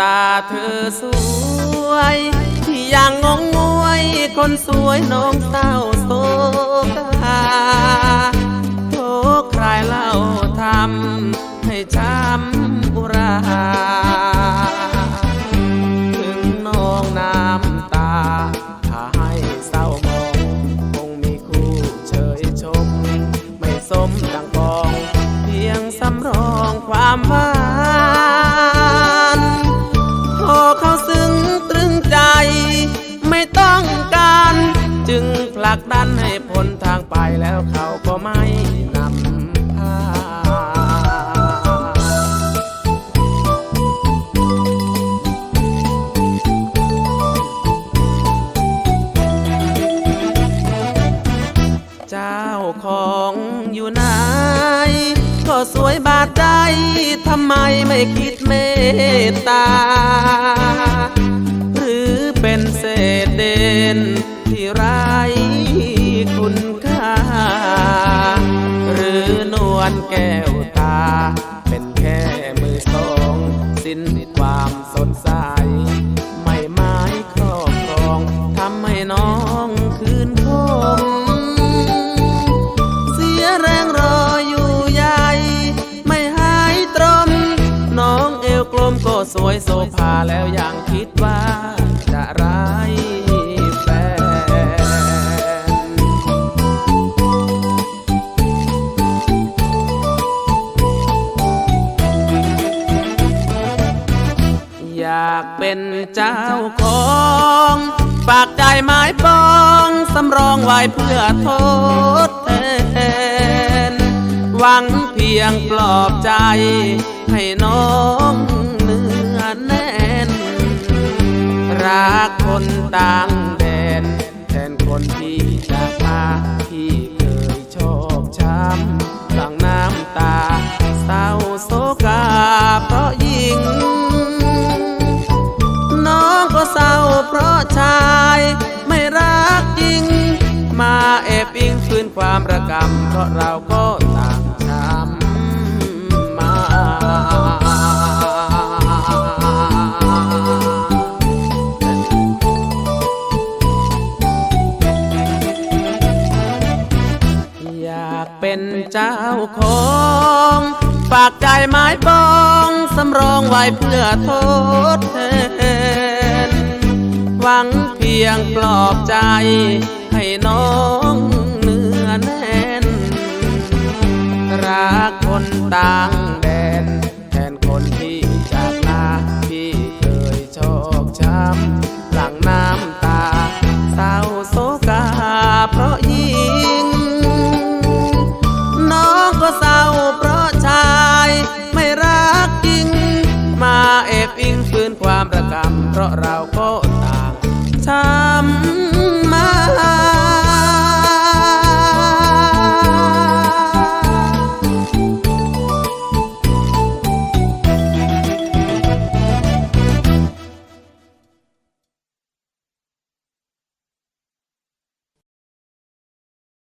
ตาเธอสวยที่ยังงงงวยคนสวยน้องเศร้าโศกาโทษใครเล่าทำให้ช้ำอุราถึงน้องน้ำตา ถ้าให้เศร้ามองคงมีคู่เชยชม ไม่สมดังปอง เพียงสำรองความหวา ดันให้พ้นทางไปแล้วเขาก็ไม่นำพาเจ้าของอยู่ไหนก็สวยบาดใจทำไมไม่คิดเมตตา นแก้วตา เป็นแค่มือสองสิ้นความสดใส ไม่ไม้ครอบครองทำให้น้องคืนคงเสียแรงรออยู่ใหญ่ ไม่หายตรม น้องเอวกลมก็สวยโซภาแล้วยังคิดว่าากเป็นเจ้าของฝากใจไม้ปองสำรองไว้เพื่อทดแทนหวังเพียงปลอบใจ ให้น้องเนื้อแน่นรักคนต่าง นความระกำเพราะเราก็ต่างช้ำมาอยากเป็นเจ้าของฝากใจไม้ปองสำรองไว้เพื่อทดแทนหวังเพียงปลอบใจให้น้อง ต่างแดน แทนคนที่จากลาที่เคยชอกช้ำหลังน้ำตาเศร้าโศกาเพราะยิง น้องก็เศร้าเพราะชาย ไม่รักจริง มาเอบอิงฟื้นความระกำเพราะเราต่างชา